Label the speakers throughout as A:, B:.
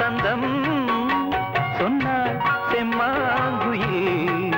A: என்னும் சொன்னால் செம்மாங்குயில்.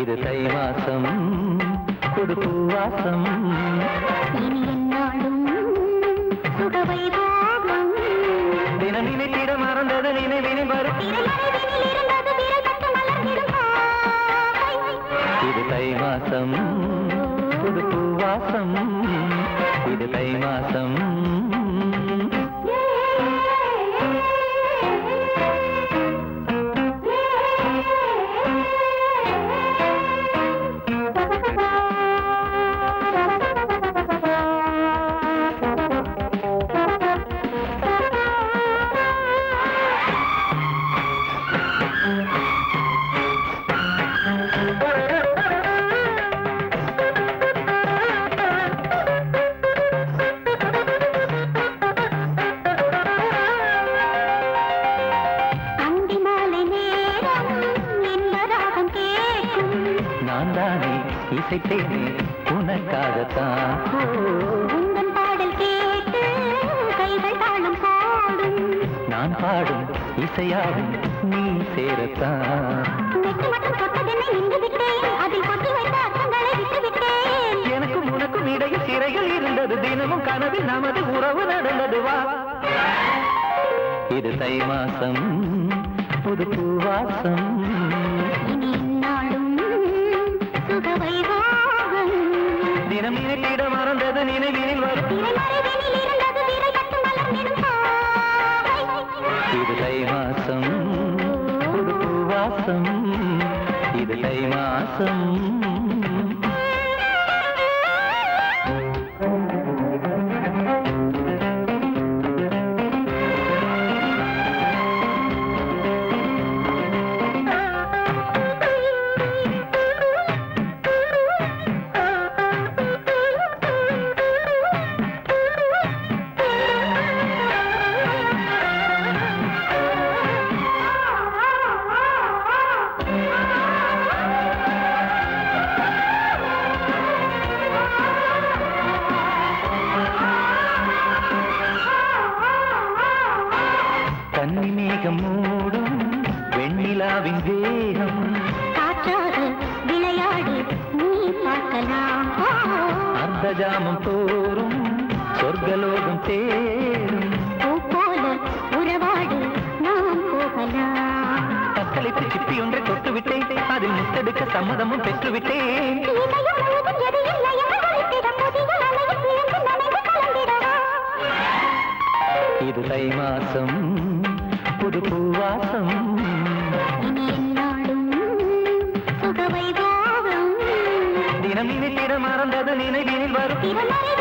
A: இது தை மாசம் புது பூவாசம்
B: இனி என்னாலும் சுகவைபோகம்
A: தினம் நினைத்திட மறந்தது நினைவினில் வரும். இது தை மாசம் புது பூவாசம் இது தை மாசம் சிறைகள் இருந்தது தினமும் கனவில் நமது உறவு நடந்தது வா. இது தை மாசம் புது பூவாசம். தினம் நினைத்திட மறந்தது நினைவினில் வரும். இது தை மாசம் புது பூவாசம். இது தை மாசம்
B: நனைந்து கலந்திடவா
A: இது தை மாசம் புது பூவாசம். தினம் நினைத்திட மறந்தது நினைவினில் வரும்.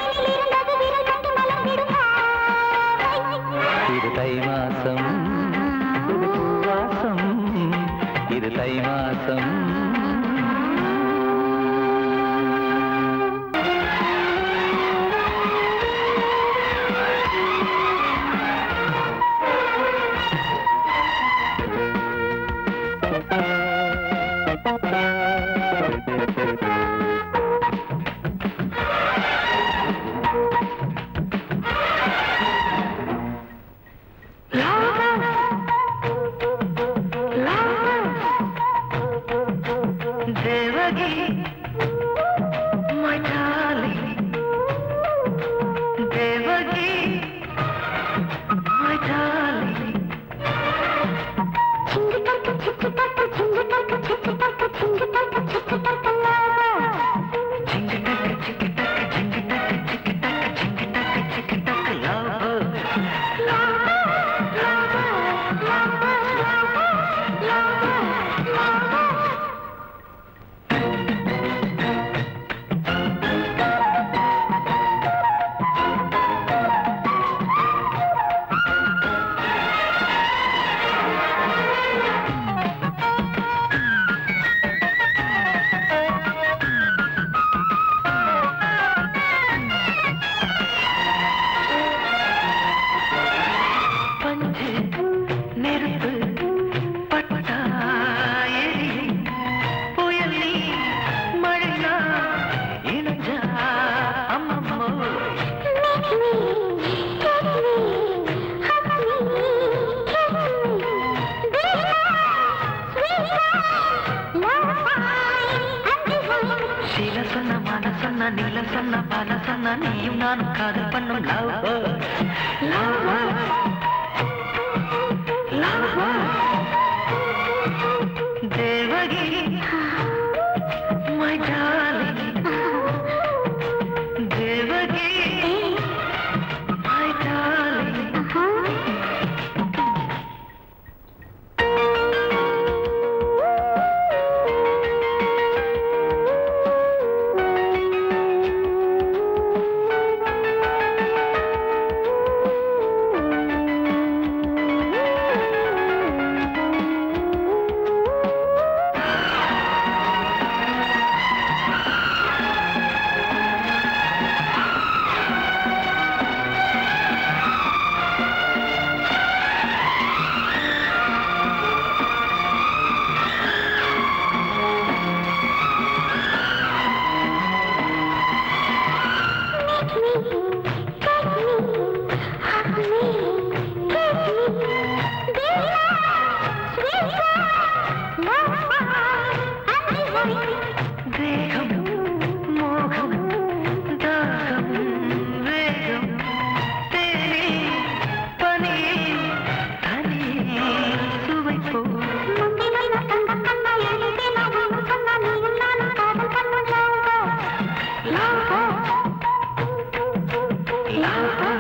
A: நானும் காதல்
B: பண்ண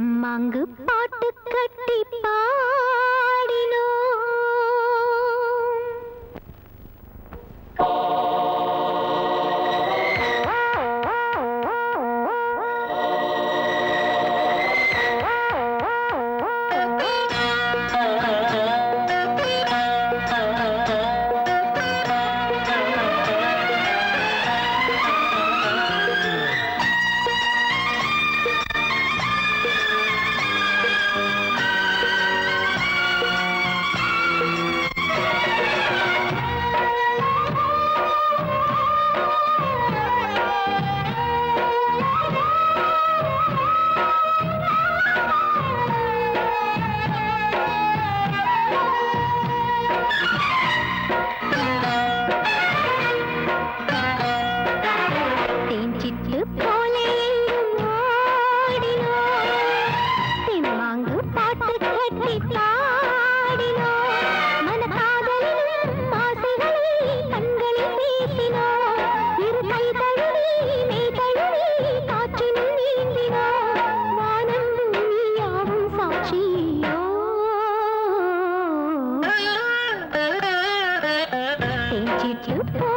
B: தெம்மாங்கு பாட்டு கட்டி பா கருப்பா